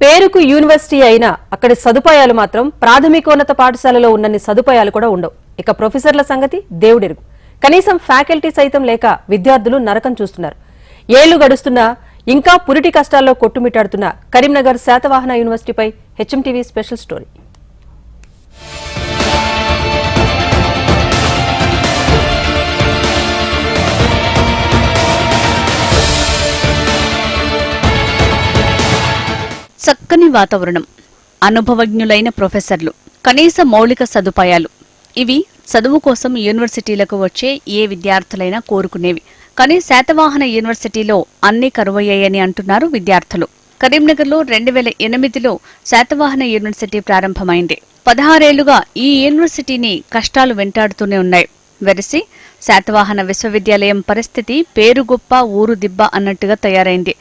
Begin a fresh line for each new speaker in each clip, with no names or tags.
పేరుకు యూనివర్సిటీ అయినా అక్కడి సదుపాయాలు మాత్రం ప్రాథమికోన్నత పాఠశాలలో ఉన్నన్ని సదుపాయాలు కూడా ఉండవు. ఇక ప్రొఫెసర్ల సంగతి దేవుడెరుగు. కనీసం ఫ్యాకల్టీ సైతం లేక విద్యార్థులు నరకం చూస్తున్నారు. ఏళ్ళు గడుస్తున్నా ఇంకా పురిటి కష్టాల్లో కొట్టుమిట్టాడుతున్న కరీంనగర్ శాతవాహన యూనివర్సిటీపై హెచ్ఎంటీవీ స్పెషల్ స్టోరీ.
చక్కని వాతావరణం. అనుభవజ్ఞులైన ప్రొఫెసర్లు కనీస మౌలిక సదుపాయాలు. ఇవి చదువు కోసం యూనివర్సిటీలకు వచ్చే ఏ విద్యార్థులైనా కోరుకునేవి. కానీ శాతవాహన యూనివర్సిటీలో అన్ని కరువయ్యాయని అంటున్నారు విద్యార్థులు. కరీంనగర్లో రెండు వేల ఎనిమిదిలో శాతవాహన యూనివర్సిటీ ప్రారంభమైంది. పదహారేళ్ళుగా ఈ యూనివర్సిటీని కష్టాలు వెంటాడుతూనే ఉన్నాయి. వెరసి శాతవాహన విశ్వవిద్యాలయం పరిస్థితి పేరుగొప్ప ఊరు దిబ్బ అన్నట్టుగా తయారైంది.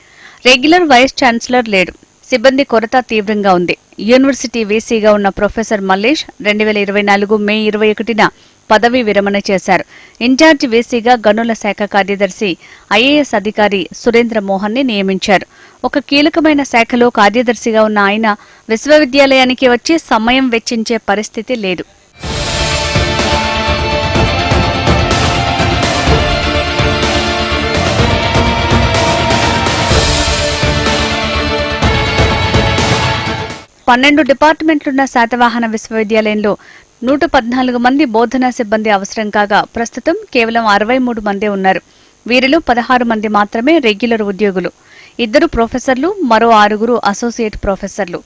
రెగ్యులర్ వైస్ ఛాన్సలర్ లేడు. సిబ్బంది కొరత తీవ్రంగా ఉంది. యూనివర్సిటీ వీసీగా ఉన్న ప్రొఫెసర్ మల్లేష్ రెండు వేల ఇరవై నాలుగు మే ఇరవై ఒకటిన పదవీ విరమణ చేశారు. ఇన్ఛార్జ్ వీసీగా గనుల శాఖ కార్యదర్శి ఐఏఎస్ అధికారి సురేంద్ర మోహన్ని నియమించారు. ఒక కీలకమైన శాఖలో కార్యదర్శిగా ఉన్న ఆయన విశ్వవిద్యాలయానికి వచ్చి సమయం వెచ్చించే పరిస్థితి లేదు. పన్నెండు డిపార్ట్మెంట్లున్న శాతవాహన విశ్వవిద్యాలయంలో నూట పద్నాలుగు మంది బోధనా సిబ్బంది అవసరం కాగా ప్రస్తుతం కేవలం అరవై మూడు మందే ఉన్నారు. వీరిలో పదహారు మంది మాత్రమే రెగ్యులర్ ఉద్యోగులు. ఇద్దరు ప్రొఫెసర్లు మరో ఆరుగురు అసోసియేట్ ప్రొఫెసర్లు.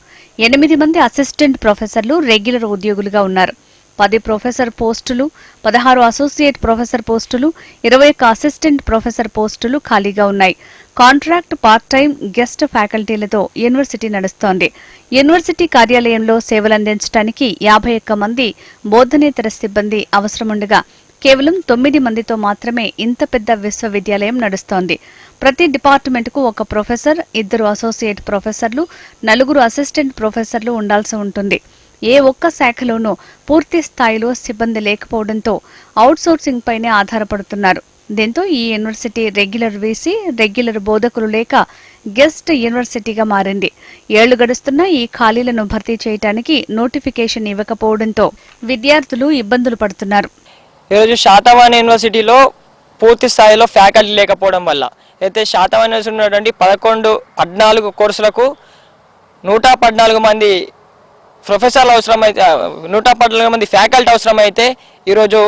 ఎనిమిది మంది అసిస్టెంట్ ప్రొఫెసర్లు రెగ్యులర్ ఉద్యోగులుగా ఉన్నారు. పది ప్రొఫెసర్ పోస్టులు పదహారు అసోసియేట్ ప్రొఫెసర్ పోస్టులు ఇరవై ఒక్క అసిస్టెంట్ ప్రొఫెసర్ పోస్టులు ఖాళీగా ఉన్నాయి. కాంట్రాక్ట్ పార్ట్ టైం గెస్ట్ ఫ్యాకల్టీలతో యూనివర్సిటీ నడుస్తోంది. యూనివర్సిటీ కార్యాలయంలో సేవలందించడానికి యాభై ఒక్క మంది బోధనేతర సిబ్బంది అవసరముండగా కేవలం తొమ్మిది మందితో మాత్రమే ఇంత పెద్ద విశ్వవిద్యాలయం నడుస్తోంది. ప్రతి డిపార్ట్మెంట్కు ఒక ప్రొఫెసర్ ఇద్దరు అసోసియేట్ ప్రొఫెసర్లు నలుగురు అసిస్టెంట్ ప్రొఫెసర్లు ఉండాల్సి ఉంటుంది. ఏ ఒక్క శాఖలోనూ పూర్తి స్థాయిలో సిబ్బంది లేకపోవడంతో అవుట్సోర్సింగ్ పైనే ఆధారపడుతున్నారు. దీంతో ఈ యూనివర్సిటీ రెగ్యులర్ వీసీ రెగ్యులర్ బోధకులు లేక గెస్ట్ యూనివర్సిటీగా మారింది. ఏళ్ళు గడుస్తున్నా ఈ ఖాళీలను భర్తీ చేయడానికి నోటిఫికేషన్ ఇవ్వకపోవడంతో విద్యార్థులు ఇబ్బందులు పడుతున్నారు.
ఈరోజు శాతవాన్ యూనివర్సిటీలో పూర్తి స్థాయిలో ఫ్యాకల్టీ లేకపోవడం వల్ల అయితే శాతవాన్ యూనివర్సిటీ ఉన్నటువంటి పదకొండు పద్నాలుగు కోర్సులకు నూట పద్నాలుగు మంది ప్రొఫెసర్లు అవసరమైతే నూట పద్నాలుగు మంది ఫ్యాకల్టీ అవసరమైతే ఈరోజు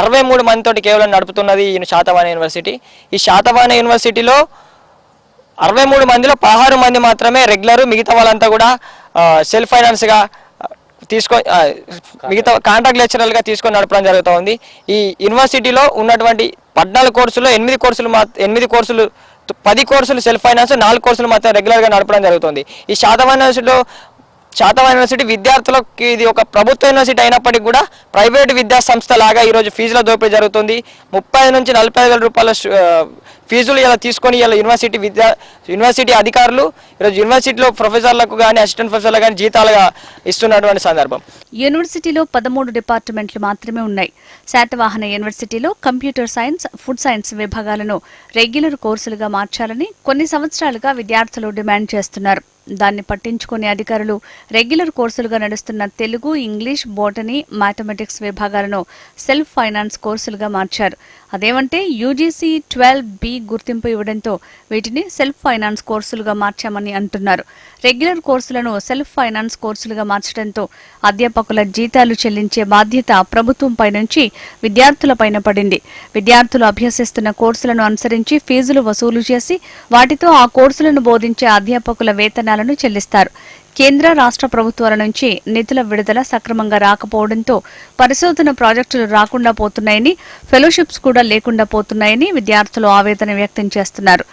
అరవై మూడు మందితోటి కేవలం నడుపుతున్నది ఈ శాతవాన యూనివర్సిటీ. ఈ శాతవాహన యూనివర్సిటీలో అరవై మూడు మందిలో పదహారు మంది మాత్రమే రెగ్యులర్ మిగతా వాళ్ళంతా కూడా సెల్ఫ్ ఫైనాన్స్గా తీసుకో మిగతా కాంట్రాక్ట్ లెక్చరర్గా తీసుకొని నడపడం జరుగుతూ ఉంది ఈ యూనివర్సిటీలో ఉన్నటువంటి పద్నాలుగు కోర్సులో ఎనిమిది కోర్సులు మా ఎనిమిది కోర్సులు పది కోర్సులు సెల్ఫ్ ఫైనాన్స్ నాలుగు కోర్సులు మాత్రం రెగ్యులర్గా నడపడం జరుగుతుంది. ఈ శాతవాన్ యూనివర్సిటీలో శాతవాహన యూనివర్సిటీ విద్యార్థులకు ఇది ఒక ప్రభుత్వ యూనివర్సిటీ అయినప్పటికీ కూడా ప్రైవేట్ విద్యా సంస్థ లాగా ఈరోజు ఫీజుల దోపిడీ జరుగుతుంది. ముప్పై నుంచి నలభై వేల రూపాయల ఫీజులు ఇలా తీసుకొని ఇలా యూనివర్సిటీ విద్యా యూనివర్సిటీ అధికారులు ఈరోజు యూనివర్సిటీలో ప్రొఫెసర్లకు కానీ అసిస్టెంట్ ప్రొఫెసర్లకు కానీ జీతాలుగా ఇస్తున్నటువంటి సందర్భం.
యూనివర్సిటీలో పదమూడు డిపార్ట్మెంట్లు మాత్రమే ఉన్నాయి. శాతవాహన యూనివర్సిటీలో కంప్యూటర్ సైన్స్ ఫుడ్ సైన్స్ విభాగాలను రెగ్యులర్ కోర్సులుగా మార్చాలని కొన్ని సంవత్సరాలుగా విద్యార్థులు డిమాండ్ చేస్తున్నారు. దాన్ని పట్టించుకునే అధికారులు రెగ్యులర్ కోర్సులుగా నడుస్తున్న తెలుగు ఇంగ్లీష్ బోటనీ మ్యాథమెటిక్స్ విభాగాలను సెల్ఫ్ ఫైనాన్స్ కోర్సులుగా మార్చారు. అదేమంటే యూజీసీ ట్వెల్వ్ బి గుర్తింపు ఇవ్వడంతో వీటిని సెల్ఫ్ ఫైనాన్స్ కోర్సులుగా మార్చామని అంటున్నారు. రెగ్యులర్ కోర్సులను సెల్ఫ్ ఫైనాన్స్ కోర్సులుగా మార్చడంతో అధ్యాపకుల జీతాలు చెల్లించే బాధ్యత ప్రభుత్వంపై నుంచి విద్యార్థులపైన పడింది. విద్యార్థులు అభ్యసిస్తున్న కోర్సులను అనుసరించి ఫీజులు వసూలు చేసి వాటితో ఆ కోర్సులను బోధించే అధ్యాపకుల వేతనాలను చెల్లిస్తారు. కేంద్ర రాష్ట్ర ప్రభుత్వాల నుంచి నిధుల విడుదల సక్రమంగా రాకపోవడంతో పరిశోధన ప్రాజెక్టులు రాకుండా పోతున్నాయని ఫెలోషిప్స్ కూడా లేకుండా పోతున్నాయని విద్యార్థులు ఆవేదన వ్యక్తం చేస్తున్నారు.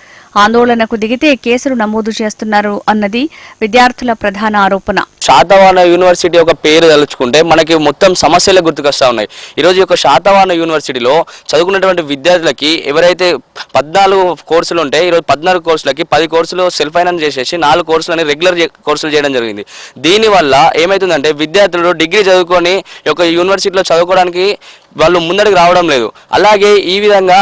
ఆందోళనకు దిగితే కేసులు నమోదు చేస్తున్నారు అన్నది విద్యార్థుల ప్రధాన ఆరోపణ.
శాతవాహన యూనివర్సిటీ యొక్క పేరు తలుచుకుంటే మనకి మొత్తం సమస్యలే గుర్తుకొస్తూ ఉన్నాయి. ఈరోజు యొక్క శాతవాహన యూనివర్సిటీలో చదువుకున్నటువంటి విద్యార్థులకి ఎవరైతే పద్నాలుగు కోర్సులు ఉంటాయి ఈరోజు పద్నాలుగు కోర్సులకి పది కోర్సులు సెల్ఫ్ ఫైనాన్స్ చేసేసి నాలుగు కోర్సులని రెగ్యులర్ కోర్సులు చేయడం జరిగింది. దీనివల్ల ఏమవుతుందంటే విద్యార్థులు డిగ్రీ చదువుకొని యొక్క యూనివర్సిటీలో చదువుకోవడానికి వాళ్ళు ముందడికి రావడం లేదు. అలాగే ఈ విధంగా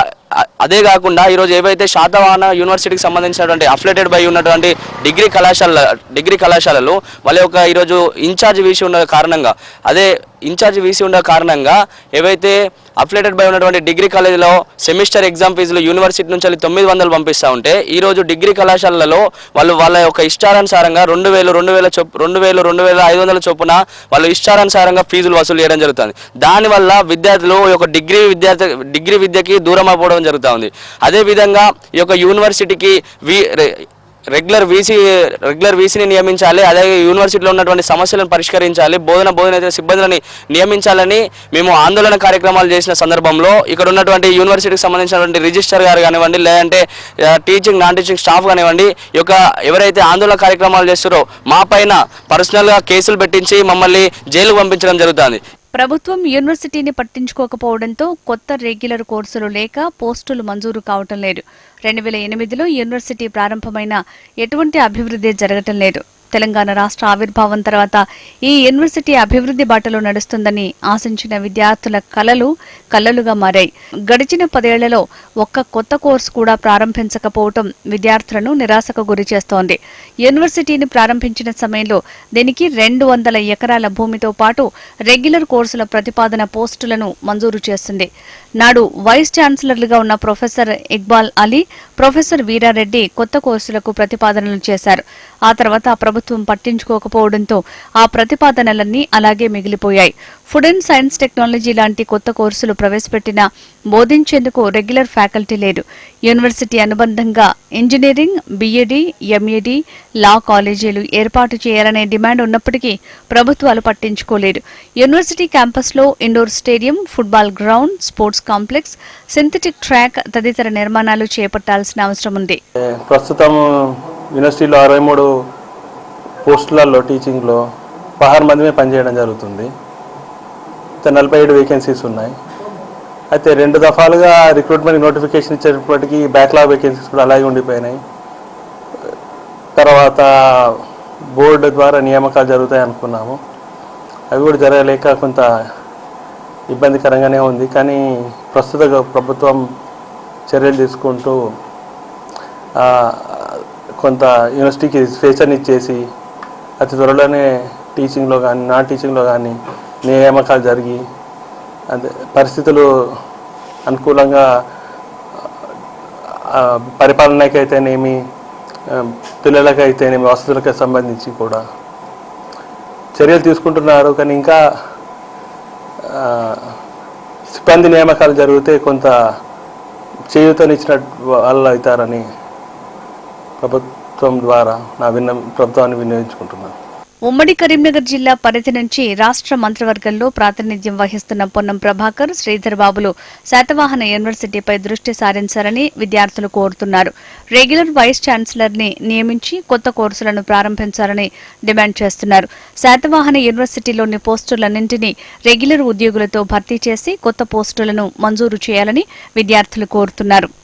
అదే కాకుండా ఈరోజు ఏవైతే శాతవాహన యూనివర్సిటీకి సంబంధించినటువంటి అఫ్లేటెడ్ బై ఉన్నటువంటి డిగ్రీ కళాశాల డిగ్రీ కళాశాలలు వాళ్ళ యొక్క ఈరోజు ఇన్ఛార్జ్ వీసి ఉన్న కారణంగా అదే ఇన్ఛార్జ్ వీసి ఉన్న కారణంగా ఏవైతే అఫిలేటెడ్ బై ఉన్నటువంటి డిగ్రీ కాలేజీలో సెమిస్టర్ ఎగ్జామ్ ఫీజులు యూనివర్సిటీ నుంచి వెళ్ళి తొమ్మిది వందలు పంపిస్తూ ఉంటే ఈరోజు డిగ్రీ కళాశాలలో వాళ్ళు వాళ్ళ యొక్క ఇష్టానుసారంగా రెండు వేలు రెండు వేల చొప్పు రెండు వేలు రెండు వేల ఐదు వందల చొప్పున వాళ్ళు ఇష్టానుసారంగా ఫీజులు వసూలు చేయడం జరుగుతుంది. దానివల్ల విద్యార్థులు ఈ యొక్క డిగ్రీ విద్యార్థి డిగ్రీ విద్యకి దూరం అయిపోవడం జరుగుతూ ఉంది. అదేవిధంగా ఈ యొక్క యూనివర్సిటీకి వి రెగ్యులర్ వీసీ రెగ్యులర్ వీసీని నియమించాలి అలాగే యూనివర్సిటీలో ఉన్నటువంటి సమస్యలను పరిష్కరించాలి బోధన బోధన సిబ్బందులని నియమించాలని మేము ఆందోళన కార్యక్రమాలు చేసిన సందర్భంలో ఇక్కడ ఉన్నటువంటి యూనివర్సిటీకి సంబంధించినటువంటి రిజిస్టర్ గారు కానివ్వండి లేదంటే టీచింగ్ నాన్ టీచింగ్ స్టాఫ్ కానివ్వండి యొక్క ఎవరైతే ఆందోళన కార్యక్రమాలు చేస్తారో మా పైన పర్సనల్గా కేసులు పెట్టించి మమ్మల్ని జైలుకు పంపించడం జరుగుతుంది.
ప్రభుత్వం యూనివర్సిటీని పట్టించుకోకపోవడంతో కొత్త రెగ్యులర్ కోర్సులు లేక పోస్టులు మంజూరు కావటం లేదు. రెండు వేల ఎనిమిదిలో యూనివర్సిటీ ప్రారంభమైన ఎటువంటి అభివృద్ధి జరగటం లేదు. తెలంగాణ రాష్ట్ర ఆవిర్భావం తర్వాత ఈ యూనివర్సిటీ అభివృద్ధి బాటలో నడుస్తుందని ఆశించిన విద్యార్థుల కలలు కలలుగా మారాయి. గడిచిన పదేళ్ళలో ఒక్క కొత్త కోర్సు కూడా ప్రారంభించకపోవటం విద్యార్థులను నిరాశకు గురి చేస్తోంది. యూనివర్సిటీని ప్రారంభించిన సమయంలో దీనికి రెండు వందల ఎకరాల భూమితో పాటు రెగ్యులర్ కోర్సుల ప్రతిపాదన పోస్టులను మంజూరు చేస్తుంది నాడు వైస్ ఛాన్సలర్లుగా ఉన్న ప్రొఫెసర్ ఇక్బాల్ అలీ ప్రొఫెసర్ వీరారెడ్డి కొత్త కోర్సులకు ప్రతిపాదనలు చేశారు. ఆ తర్వాత ప్రభుత్వం పట్టించుకోకపోవడంతో ఆ ప్రతిపాదనలన్నీ అలాగే మిగిలిపోయాయి. ఫుడ్ అండ్ సైన్స్ టెక్నాలజీ లాంటి కొత్త కోర్సులు ప్రవేశపెట్టినా బోధించేందుకు రెగ్యులర్ ఫ్యాకల్టీ లేదు యూనివర్సిటీ అనుబంధంగా ఇంజనీరింగ్ బీఏడీ ఎంఏడీ లా కాలేజీలు ఏర్పాటు చేయాలనే డిమాండ్ ఉన్నప్పటికీ ప్రభుత్వాలు పట్టించుకోలేదు. యూనివర్సిటీ క్యాంపస్లో indoor stadium football ground sports complex synthetic track తదితర నిర్మాణాలు చేపట్టాల్సిన అవసరం ఉంది.
ప్రస్తుతం యూనివర్సిటీలో అరవై మూడు పోస్టులలో టీచింగ్లో పదహారు మందిమే పనిచేయడం జరుగుతుంది. నలభై ఏడు వేకెన్సీస్ ఉన్నాయి. అయితే రెండు దఫాలుగా రిక్రూట్మెంట్ నోటిఫికేషన్ ఇచ్చేటప్పటికి బ్యాక్లాగ్ వేకెన్సీస్ కూడా అలాగే ఉండిపోయినాయి. తర్వాత బోర్డు ద్వారా నియామకాలు జరుగుతాయి అనుకున్నాము. అవి కూడా జరగలేక కొంత ఇబ్బందికరంగానే ఉంది. కానీ ప్రస్తుత ప్రభుత్వం చర్యలు తీసుకుంటూ కొంత యూనివర్సిటీకి స్వేచ్ఛని ఇచ్చేసి అతి త్వరలోనే టీచింగ్లో కానీ నాన్ టీచింగ్లో కానీ నియామకాలు జరిగి అదే పరిస్థితులు అనుకూలంగా పరిపాలనకైతేనేమి పిల్లలకైతేనేమి వసతులకి సంబంధించి కూడా చర్యలు తీసుకుంటున్నారు. కానీ ఇంకా సిబ్బంది నియామకాలు జరిగితే కొంత చేయూతనిచ్చిన వాళ్ళు అవుతారని ప్రభుత్వం ద్వారా నా విన్న ప్రభుత్వాన్ని వినియోగించుకుంటున్నాను.
ఉమ్మడి కరీంనగర్ జిల్లా పరిధి నుంచి రాష్ట్ర మంత్రివర్గంలో ప్రాతినిధ్యం వహిస్తున్న పొన్నం ప్రభాకర్ శ్రీధర్ బాబులు శాతవాహన యూనివర్సిటీపై దృష్టి సారించారని విద్యార్థులు కోరుతున్నారు. రెగ్యులర్ వైస్ ఛాన్సలర్ని నియమించి కొత్త కోర్సులను ప్రారంభించాలని డిమాండ్ చేస్తున్నారు. శాతవాహన యూనివర్సిటీలోని పోస్టులన్నింటినీ రెగ్యులర్ ఉద్యోగులతో భర్తీ చేసి కొత్త పోస్టులను మంజూరు చేయాలని విద్యార్థులు కోరుతున్నారు.